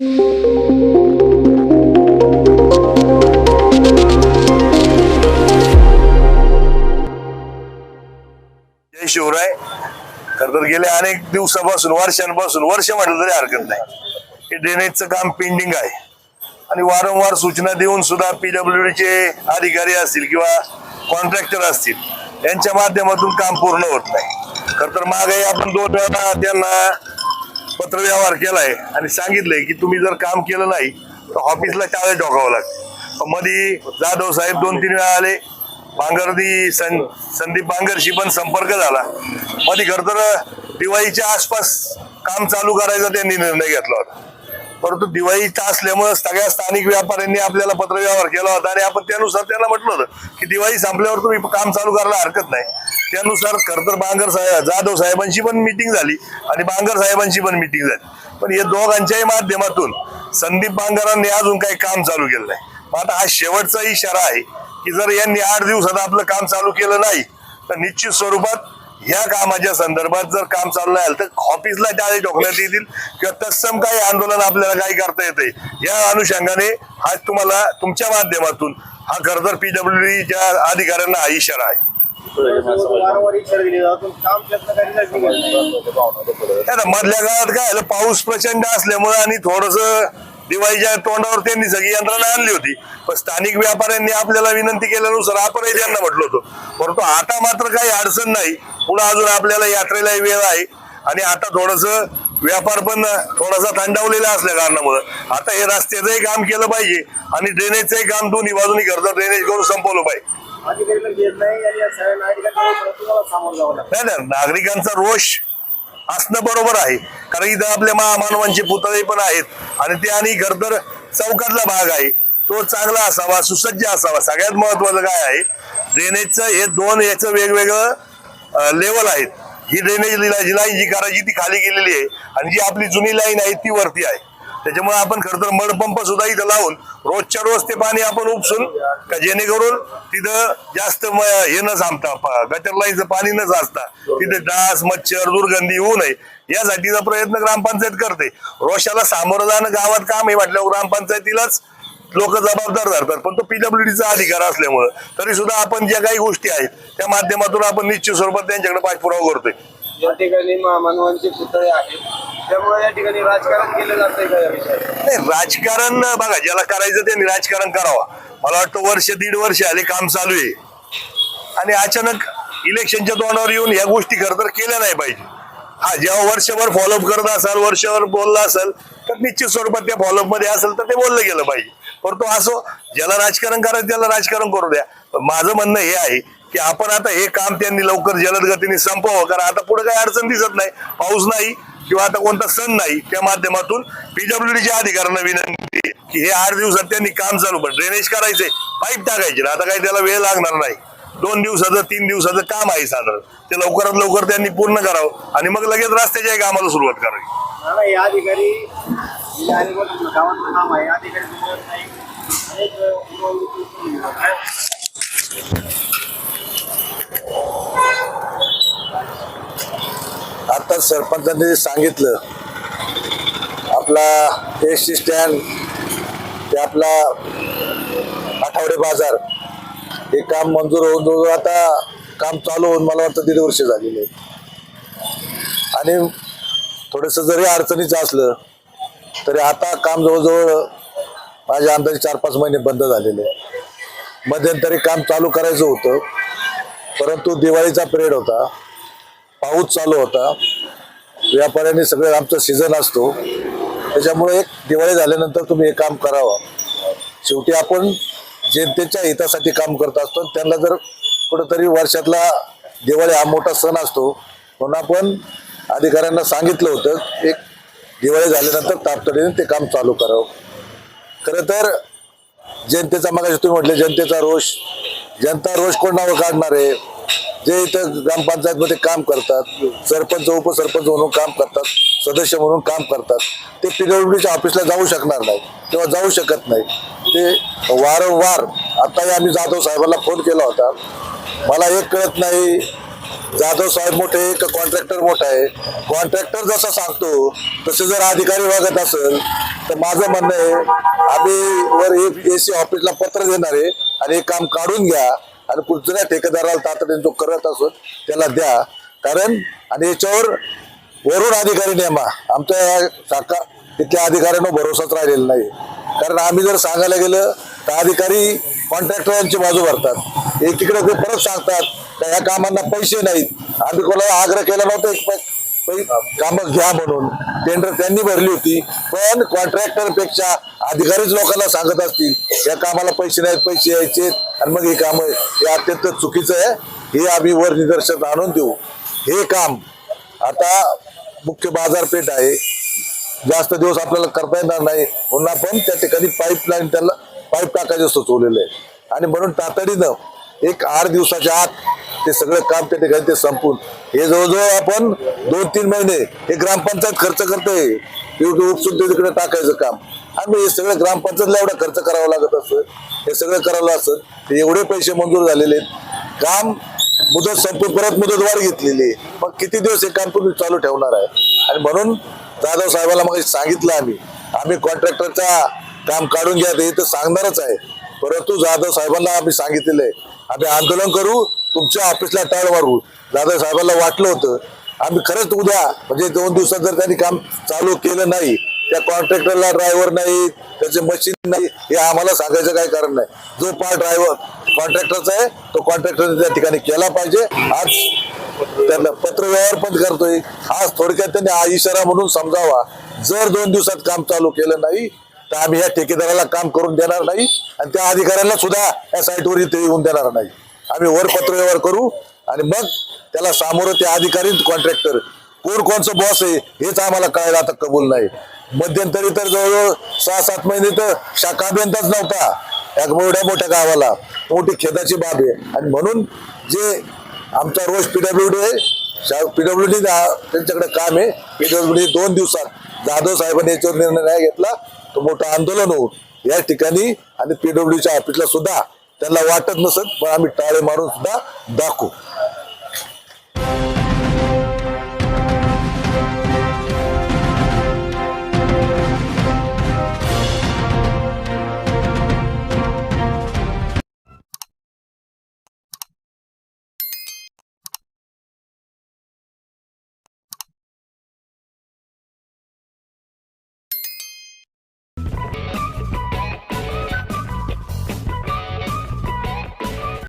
जय शिवराय. खर तर गेल्या अनेक दिवसापासून वर्षांपासून वर्ष म्हटलं तरी हरकत नाही. हे ड्रेनेजचं काम पेंडिंग आहे. आणि वारंवार सूचना देऊन सुद्धा पीडब्ल्यू चे अधिकारी असतील किंवा कॉन्ट्रॅक्टर असतील यांच्या माध्यमातून काम पूर्ण होत नाही. खर तर मागे आपण दोन वेळा त्यांना पत्रव्यवहार केलाय आणि सांगितलंय की तुम्ही जर काम केलं नाही तर ऑफिसला टाळे डोकावं लागतं. मधी मध्ये जाधव साहेब दोन तीन वेळा आले. बांगरदी सं संदीप बांगरशी पण संपर्क झाला. मधी खर तर दिवाळीच्या आसपास काम चालू करायचा त्यांनी निर्णय घेतला होता. परंतु दिवाळीचा असल्यामुळे सगळ्या स्थानिक व्यापाऱ्यांनी आपल्याला पत्रव्यवहार केला होता आणि आपण त्यानुसार त्यांना म्हटलं होतं की दिवाळी संपल्यावर तुम्ही काम चालू करायला हरकत नाही. त्यानुसार खरंतर तर बांगर साहेब जाधव साहेबांची पण मिटिंग झाली आणि बांगर साहेबांची पण मिटिंग झाली. पण या दोघांच्याही माध्यमातून संदीप बांगरांनी अजून काही काम चालू केलं नाही. आता हा शेवटचा इशारा आहे की जर यांनी आठ दिवसात आपलं काम चालू केलं नाही तर निश्चित स्वरूपात या कामाच्या संदर्भात जर काम चालू नाही तर ऑफिसला त्या ठोकण्यात येतील किंवा तत्सम काही आंदोलन आपल्याला काही करता येते या अनुषंगाने आज तुम्हाला तुमच्या माध्यमातून हा खरं तर पीडब्ल्यूडीच्या अधिकाऱ्यांना हा इशारा आहे. मधल्या काळात काय झालं? पाऊस प्रचंड असल्यामुळे आणि थोडस दिवाळीच्या तोंडावर त्यांनी सगळी यंत्रणा आणली होती. पण स्थानिक व्यापाऱ्यांनी आपल्याला विनंती केल्यानुसार आपणही त्यांना म्हटलं होतं. परंतु आता मात्र काही अडचण नाही. पुढे अजून आपल्याला यात्रेलाही वेळ आहे. आणि आता थोडस व्यापार पण थोडासा थंडावलेला असल्या कारणामुळे आता हे रस्त्याचंही काम केलं पाहिजे आणि ड्रेनेजचंही काम दोन्ही बाजूनी करता ड्रेनेज करून संपवलं पाहिजे. नाही नागरिकांचा रोष असणं बरोबर आहे. कारण इथं आपल्या महामानवांचे पुतळे पण आहेत. आणि ते आणि घरदर तर चौकातला भाग आहे. तो चांगला असावा सुसज्ज असावा. सगळ्यात महत्वाचं काय आहे? ड्रेनेजचं हे दोन याचं वेगवेगळं लेवल आहेत. ही ड्रेनेज लाईन जी करायची ती खाली गेलेली आहे आणि जी आपली जुनी लाईन आहे ती वरती आहे. त्याच्यामुळे आपण खरं तर मडपंप सुद्धा इथं लावून रोजच्या रोज ते पाणी आपण उपसून का जेणेकरून तिथं जास्त हे न थांबता गटर लाईनचं पाणी न साचता तिथे डास मच्छर दुर्गंधी होऊ नये. यासाठीचा प्रयत्न ग्रामपंचायत करते. रोषाला सामोरं जाणं गावात काम आहे म्हटल्यावर ग्रामपंचायतीलाच लोक जबाबदार धरतात. पण तो पीडब्ल्यूडीचा अधिकार असल्यामुळं तरी सुद्धा आपण ज्या काही गोष्टी आहेत त्या माध्यमातून आपण निश्चित स्वरूपात त्यांच्याकडे पाठपुरावा करतोय. या ठिकाणी मानवांचे पुतळे आहेत. त्यामुळे या ठिकाणी राजकारण केलं का या नाही राजकारण बघा ज्याला करायचं त्यांनी राजकारण करावा. मला वाटतं वर्ष दीड वर्ष आले काम चालू आहे. आणि अचानक इलेक्शनच्या तोंडावर येऊन या गोष्टी खरं तर केल्या नाही पाहिजे. हा जेव्हा वर्षभर फॉलोअप करत असाल वर्षभर बोलला असेल तर निश्चित स्वरूपात त्या फॉलोअपमध्ये असेल तर ते बोललं गेलं पाहिजे. परंतु असो ज्याला राजकारण करायचं त्याला राजकारण करू द्या. माझं म्हणणं हे आहे की आपण आता हे काम त्यांनी लवकर जलद गतीने संपवावं कारण आता पुढे काही अडचण दिसत नाही पाऊस नाही किंवा आता कोणता सण नाही त्या माध्यमातून पीडब्ल्यूडीच्या अधिकाऱ्यांना विनंती की हे आठ दिवसात त्यांनी काम चालू पण ड्रेनेज करायचे पाईप टाकायचे आता काही त्याला वेळ लागणार नाही. दोन दिवसाचं तीन दिवसाचं काम आहे साधारण. ते लवकरात लवकर त्यांनी पूर्ण करावं आणि मग लगेच रस्त्याच्या कामाला सुरुवात करावी. अधिकारी काम आहे. अधिकारी मिळत नाही अनेक अ, आता सरपंचांनी सांगितलं आपला एस टी स्टँड ते आपला आठवडे बाजार हे काम मंजूर होऊन जवळ आता काम चालू होऊन मला वाटतं दीड वर्ष झालेले. आणि थोडंसं जरी अडचणीचं असलं तरी आता काम जवळजवळ माझ्या अंदाजे चार पाच महिने बंद झालेले. मध्यंतरी काम चालू करायचं होतं परंतु दिवाळीचा पिरियड होता. पाऊस चालू होता. व्यापाऱ्यांनी सगळं आमचं सीझन असतो. त्याच्यामुळे एक दिवाळी झाल्यानंतर तुम्ही हे काम करावं. शेवटी आपण जनतेच्या हितासाठी काम करत असतो. त्यांना जर कुठंतरी वर्षातला दिवाळी हा मोठा सण असतो म्हणून आपण अधिकाऱ्यांना सांगितलं होतं एक दिवाळी झाल्यानंतर तातडीने ते काम चालू करावं. खरं तर जनतेचा मग तुम्ही म्हटले जनतेचा रोष. जनता रोष कोणावर काढणार आहे? जे इथं ग्रामपंचायतमध्ये काम करतात सरपंच उपसरपंच म्हणून काम करतात सदस्य म्हणून काम करतात ते पीडब्ल्यूडीच्या ऑफिसला जाऊ शकणार नाही किंवा जाऊ शकत नाही ते वारंवार आताही आम्ही जाधव साहेबांना फोन केला होता. मला एक कळत नाही जाधव साहेब मोठे का कॉन्ट्रॅक्टर मोठा आहे? कॉन्ट्रॅक्टर जसा सांगतो तसे जर अधिकारी वागत असेल तर माझं म्हणणं आहे आम्ही वर ए सी ऑफिसला पत्र देणार आहे आणि हे काम काढून घ्या. आणि कुठल्या ठेकेदाराला तातडीने जो करत असून त्याला द्या. कारण आणि याच्यावर वरून अधिकारी नेमा आमच्या या शाखा तिथल्या अधिकाऱ्यांना भरोसाच राहिलेला नाही. कारण आम्ही जर सांगायला गेलं तर अधिकारी कॉन्ट्रॅक्टरांची बाजू भरतात. एकीकडे ते परत सांगतात का या कामांना पैसे नाहीत. आम्ही कोणाला आग्रह केला नव्हता एक कामं घ्या म्हणून. टेंडर त्यांनी भरली होती. पण कॉन्ट्रॅक्टरपेक्षा अधिकारीच लोकांना सांगत असतील या कामाला पैसे नाहीत पैसे यायचे. आणि मग हे काम हे अत्यंत चुकीचं आहे. हे आम्ही वर निदर्शक आणून देऊ. हे काम आता मुख्य बाजारपेठ आहे. जास्त दिवस आपल्याला करता येणार नाही. पुन्हा पण त्या ठिकाणी पाईपलाईन त्याला पाईप टाकायचं सुचवलेलं आहे. आणि म्हणून तातडीनं एक आठ दिवसाच्या आत ते सगळं काम त्या ठिकाणी ते संपून. हे जवळजवळ आपण दोन तीन महिने हे ग्रामपंचायत खर्च करते उपसून ते तिकडे टाकायचं काम. आणि हे सगळं ग्रामपंचायतला एवढा खर्च करावा लागत असं हे सगळं करावं असं ते एवढे पैसे मंजूर झालेले आहेत. काम मुदत संपून परत मुदतवाढ घेतलेली आहे. मग किती दिवस हे काम तुम्ही चालू ठेवणार आहे? आणि म्हणून जाधव साहेबाला मग सांगितलं आम्ही. आम्ही कॉन्ट्रॅक्टरचा काम काढून घ्या ते तर सांगणारच आहे. परंतु जाधव साहेबांना आम्ही सांगितलेलं आहे. आम्ही आंदोलन करू. तुमच्या ऑफिसला टाळ मारू. दादा साहेबांना वाटलं होतं. आम्ही खरंच उद्या म्हणजे दोन दिवसात जर त्यांनी काम चालू केलं नाही त्या कॉन्ट्रॅक्टरला ड्रायव्हर नाही त्याचे मशीन नाही हे आम्हाला सांगायचं काही कारण नाही. जो पार्ट ड्रायव्हर कॉन्ट्रॅक्टरचा आहे तो कॉन्ट्रॅक्टर त्या ठिकाणी केला पाहिजे. आज त्यांना पत्रव्यवहार पण करतोय. आज थोडक्यात त्यांनी हा इशारा म्हणून समजावा. जर दोन दिवसात काम चालू केलं नाही तर आम्ही या ठेकेदाराला काम करून देणार नाही आणि त्या अधिकाऱ्याला सुद्धा या साईटवर इथे येऊन देणार नाही. आम्ही वर पत्रव्यवहार करू आणि मग त्याला सामोरं ते अधिकारी कॉन्ट्रॅक्टर कोण कोणचं बॉस आहे हेच आम्हाला कळायला आता कबूल नाही. मध्यंतरी तर जवळजवळ सहा सात महिने तर शाखा अभियंताच नव्हता. या एवढ्या मोठ्या गावाला. मोठी खेदाची बाब आहे. आणि म्हणून जे आमचा रोज पीडब्ल्यू डी आहे पीडब्ल्यू डी त्यांच्याकडे काम आहे. पीडब्ल्यू डी दोन दिवसात जाधव साहेबांनी याच्यावर निर्णय नाही घेतला. तो मोठं आंदोलन होऊ या ठिकाणी आणि पीडब्ल्यूच्या ऑफिसला सुद्धा त्यांना वाटत नसत पण आम्ही टाळे मारून सुद्धा दाखवू.